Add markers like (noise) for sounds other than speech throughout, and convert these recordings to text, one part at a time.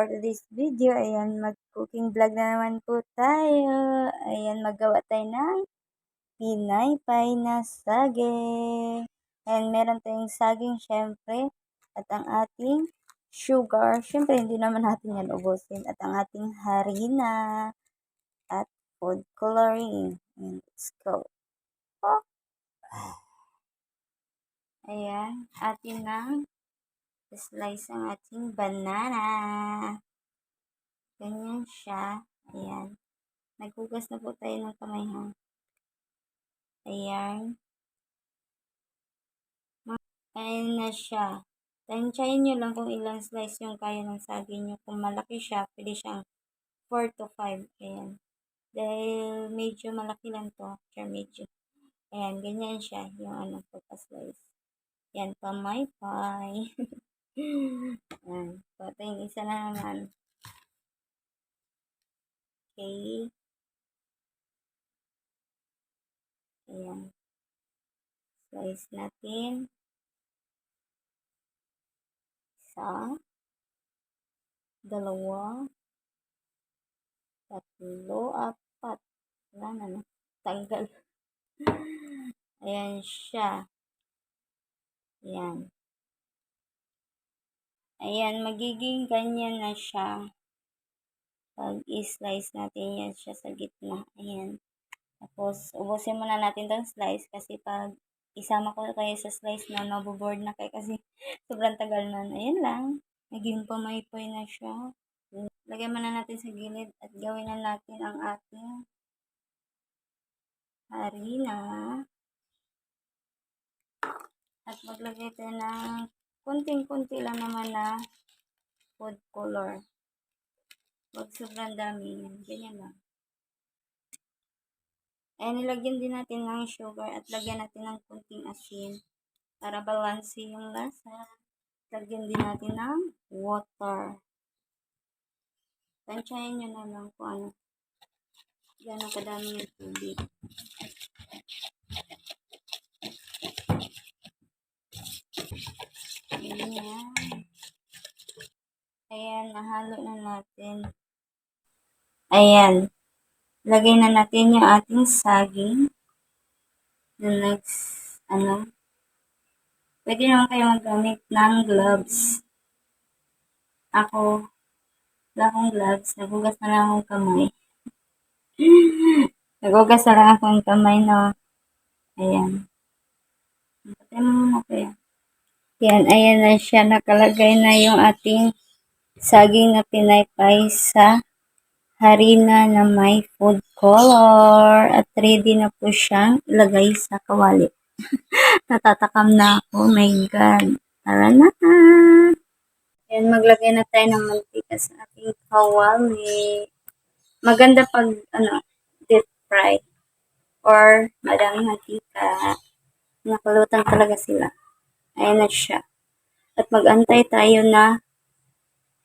For today's video, ayan, mag-cooking vlog na naman po tayo. Ayan, maggawa tayo ng pinaypay na saging. And meron tayong saging, syempre. At ang ating sugar. Syempre, hindi naman natin yan ubusin. At ang ating harina. At food coloring. Ayan, let's go. Oh. Ayan, atin ng slice ang ating banana. Ganyan siya. Ayan. Naghugas na po tayo ng kamay ha. Ayan. Ayan na siya. Tansyahin nyo lang kung ilang slice yung kaya ng saging nyo. Kung malaki siya, pwede siyang 4 to 5. Ayan. Dahil medyo malaki lang to. Siya medyo. Ayan, ganyan siya. Yung ano, pagka-slice. Yan, pamaypay. (laughs) Ayan. So, ito yung isa na naman. Okay. Ayan. Slice natin. Isa. Dalawa. Tatlo. Apat. Wala na na. Tanggal. (laughs) Ayan siya. Ayan. Ayan, magiging ganyan na siya. Pag i-slice natin yan siya sa gitna. Ayan. Tapos, ubusin muna natin tong slice kasi pag isama ko kayo sa slice na mabuboard na kayo kasi (laughs) sobrang tagal na. Ayan lang. Naging pamaypoy na siya. Lagyan muna natin sa gilid at gawin na natin ang ating harina. At maglagay tayo ng kunting-kunti lang naman na food color. Huwag sobrang dami yan. Ganyan lang. Ayan, nilagyan din natin ng sugar at lagyan natin ng kunting asin para balanse yung lasa. Lagyan din natin ng water. Tansyahin nyo na lang kung ano. Gano'ng kadami yung tubig. Ayan. Ayan, nahalo na natin. Ayan. Lagay na natin yung ating saging. The next, ano, pwede naman kayo maggamit ng gloves. Ako, wala akong gloves. Nagugas na lang akong kamay. (laughs) Nagugas na lang akong kamay na, ayan. Patay mo muna kaya. Yan, ayan na siya. Nakalagay na yung ating saging na pinaypay sa harina na may food color. At ready na po siyang ilagay sa kawali. (laughs) Natatakam na ako. Oh my God. Tara na. Ayan, maglagay na tayo ng mantika sa ating kawali. Maganda pag, ano, deep fry. Or madaming mantika. Nakulutan talaga sila. Ayan na siya. At magantay tayo na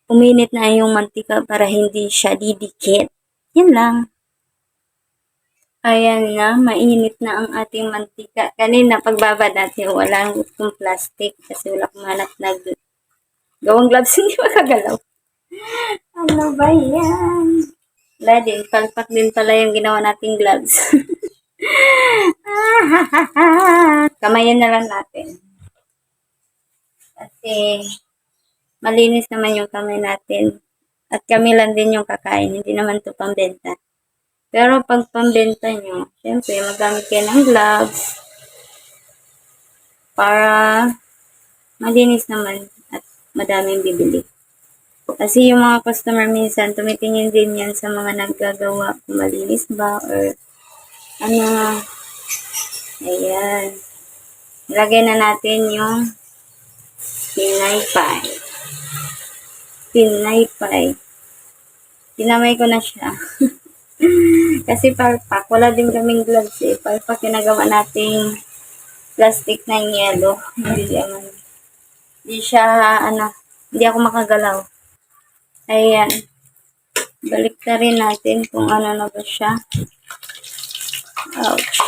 uminit na yung mantika para hindi siya didikit. Yan lang. Ayan na, mainit na ang ating mantika. Kanina, pagbaba natin, walang itong plastic kasi wala kumanat na gawang gloves, (laughs) hindi makagalaw. Ano ba yan? Wala din, palpak din pala yung ginawa nating gloves. (laughs) Kamayan na lang natin. Kasi malinis naman yung kamay natin. At kami lang din yung kakain. Hindi naman to pambenta. Pero pag pambenta nyo, syempre magamit kayo ng gloves para malinis naman at madaming bibili. Kasi yung mga customer minsan, tumitingin din yan sa mga naggagawa kung malinis ba or ano. Ayan. Lagay na natin yung Pinaypay. Pinaypay. Tinamay ko na siya. (laughs) Kasi palpak, wala din kaming gloves eh. Palpak ginagawa nating plastic na yellow. Hindi naman. Hindi siya, ano, hindi ako makagalaw. Ayan. Balik na rin natin kung ano na ba siya. Ouch.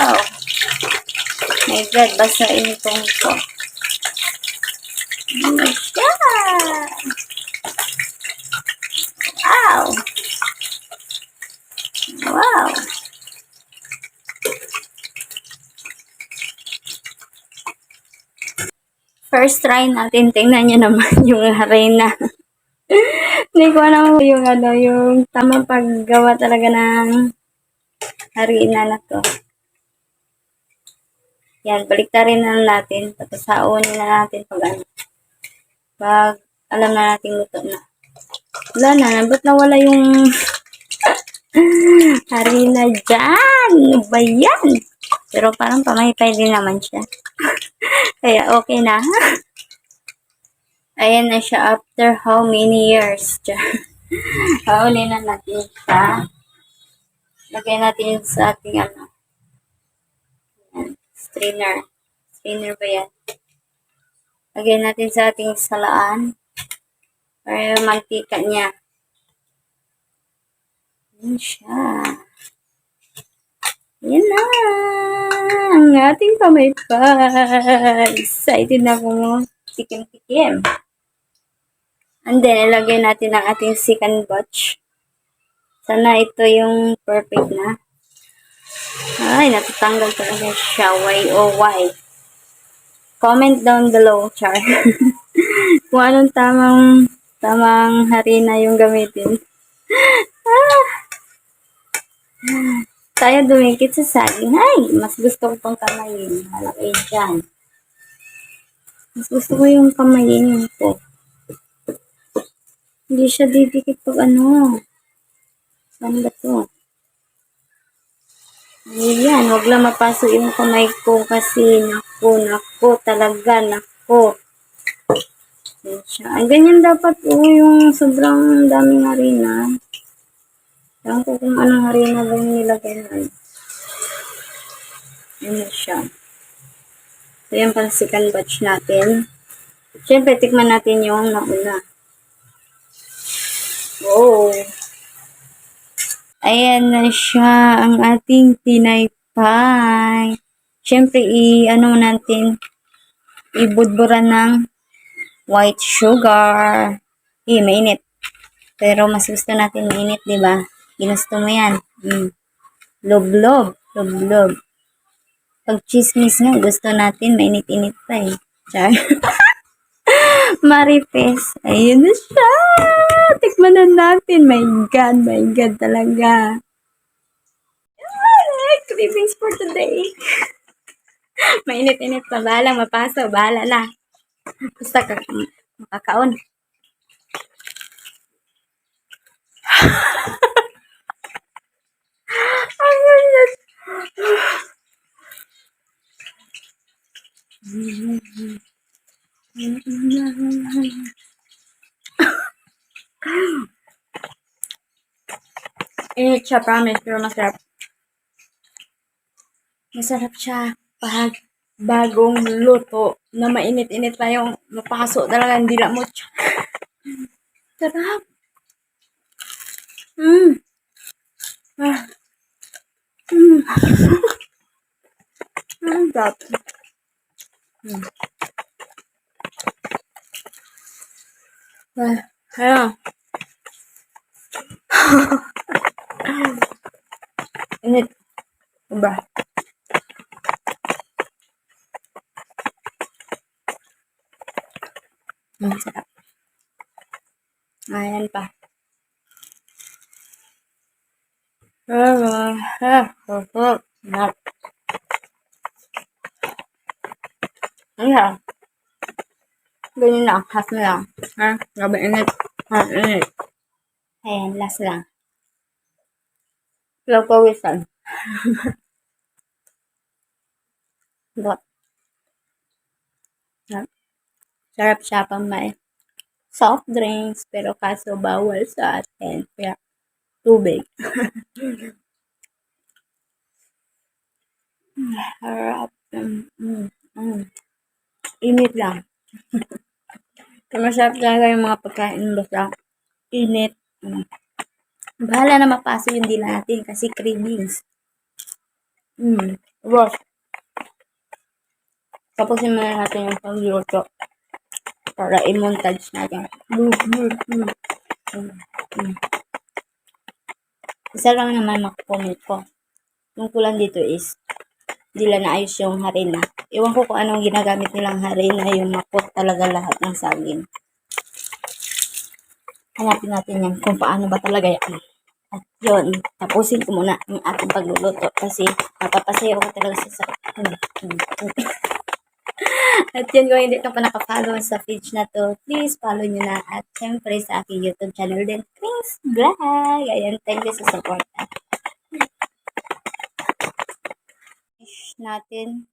Ouch. My God, basain itong ito. Oh my Wow! Wow! First try natin, tingnan nyo naman (laughs) yung harina. Hindi ko alam yung ano, yung tamang paggawa talaga ng harina na to. Yan, baliktarin na natin. Tapos saunin na natin pag ano. Pag alam na natin luto na. Wala na, ba't nawala yung (laughs) harina dyan? Ano ba yan? Pero parang pamaypay din naman siya. (laughs) Kaya okay na. (laughs) Ayan na siya after how many years. Pauli na natin siya. Lagay natin sa ating ano. Strainer. Strainer ba yan? Lagay natin sa ating salaan. Para yung mantika niya. Ayan siya. Yan na! Ang ating pamaypay! Excited na ako. Tikim-tikim. And then, ilagay natin ang ating second batch. Sana ito yung perfect na. Ay, natatanggal talaga siya. Y o Y. Comment down below, Char. (laughs) Kung anong tamang tamang harina yung gamitin. (laughs) ah! Tayo dumikit sa saging. Ay, mas gusto ko pang kamayin. Halakay dyan. Mas gusto ko yung kamayin ko. Hindi siya didikit pag ano. Saan ba to? Ayan, wag lang mapasok yung kamay ko kasi naku, naku, talaga, naku. Ayan. Ang ganyan dapat oh, yung sobrang daming harina. Ewan ko kung anong harina ba yung nilagay na. Ayan siya. So, yan second batch natin. Siyempre, tikman natin yung nauna. Wow! Ayan na siya, ang ating pinaypay. Siyempre, i-ano natin, ibudburan ng white sugar. Eh, mainit. Pero mas gusto natin mainit, di ba? Ginusto mo yan. Mm. Lob-lob. Lob-lob. Pag chismis nga, gusto natin mainit-init pa eh. Char. (laughs) Maripes. Ayun na siya. Tikman na natin. My God, my God talaga. Ay, cravings for today. (laughs) Mainit-init pa. Bahala, mapaso. Bahala na. Basta ka, makakaon. (laughs) Ang ganyan. (laughs) Init siya, promise, pero masarap. Masarap siya pag bagong luto na mainit-init pa yung mapasok talaga, hindi lang mo siya. Sarap. Mm. Ah. Mm. (laughs) Ang sarap. Mm. Ayun. (laughs) Init. Diba? Ang sarap. Ayan pa. Ah, ah, ah, ah, ah. Ayan. Ganyan lang. Half na lang. Ha? Grabe init. Ha? Init. Ayan. Last lang. Lang pawisan. (laughs) Dot. Sarap siya pang may soft drinks, pero kaso bawal sa atin. Kaya tubig. (laughs) Harap. Mm, mm, mm. Init lang. (laughs) Masarap talaga yung mga pagkain basta init. Mm. Bahala na mapaso yung dila natin kasi cravings. Mm. Ross. Tapusin muna natin yung pagluto para i-montage natin. Mm. Mm, mm. Isa lang naman makakomment ko. Yung kulang dito is, hindi lang naayos yung harina. Iwan ko kung anong ginagamit nilang harina, yung makot talaga lahat ng saging. Hanapin natin yan kung paano ba talaga yan. At yun, tapusin ko muna ang ating pagluluto kasi mapapasayo ko talaga sa. (laughs) At yun, kung hindi ka pa nakafollow sa page na to, please follow nyo na. At syempre sa aking YouTube channel din, Twins Vlog. Ayan, thank you sa support. Fish natin.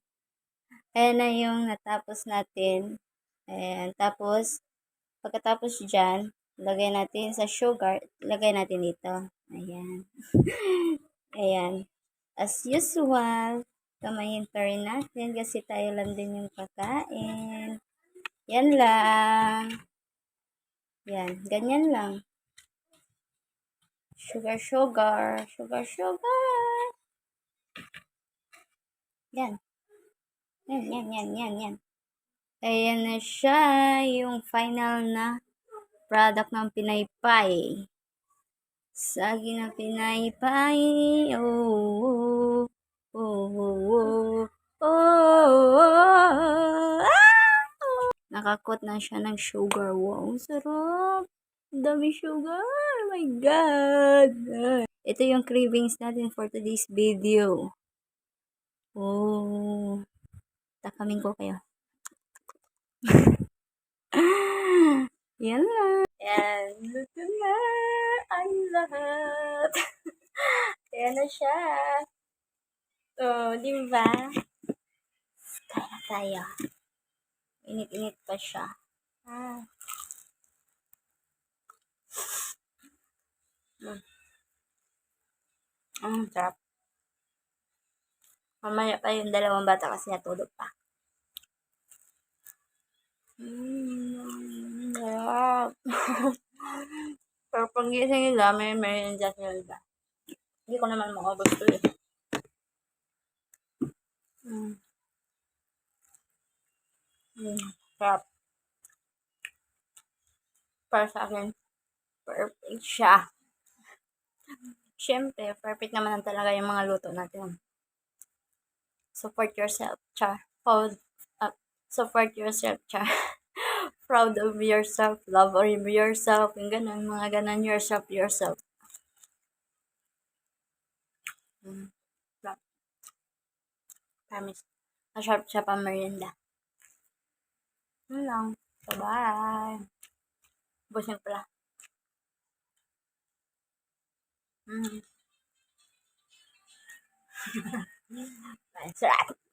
Ayan na yung natapos natin. Ayan, tapos, pagkatapos dyan, lagay natin sa sugar, lagay natin dito. Ayan. (laughs) Ayan. As usual, kamayin pa rin natin kasi tayo lang din yung kakain. Yan lang. Yan, ganyan lang. Sugar, sugar, sugar, sugar. Yan. Yan, yan, yan, yan, yan. Ayan na siya, yung final na product ng pinaypay. Sagi na pinaypay. Oh, oh, oh, oh, oh, oh, ah! Nakakot na siya ng sugar. Wow, sarap. Ang dami sugar. Oh my God. Ito yung cravings natin for today's video. Oh. Takamin ko kayo. (laughs) Yan lang. Yan. Luto na ang lahat. (laughs) Kaya na siya. Oh, di ba? Kaya tayo. Init-init pa siya. Ah. Mm. Ang sarap. Mamaya pa yung dalawang bata kasi natulog pa. Mm, (laughs) sarap. Pero pag gising nila, may merienda sila. Hindi ko naman makabot to eh. Mm. Mm, sarap. Para sa akin, perfect siya. Siyempre, perfect naman talaga yung mga luto natin. Support yourself, char. Proud, uh, support yourself, char. (laughs) Proud of yourself, love or yourself, yung ganun, mga ganun, yourself, yourself. Mm. Promise. Masarap siya pa merienda. Yun lang. Bye-bye. Busing pala. Mm. (laughs) Sarap.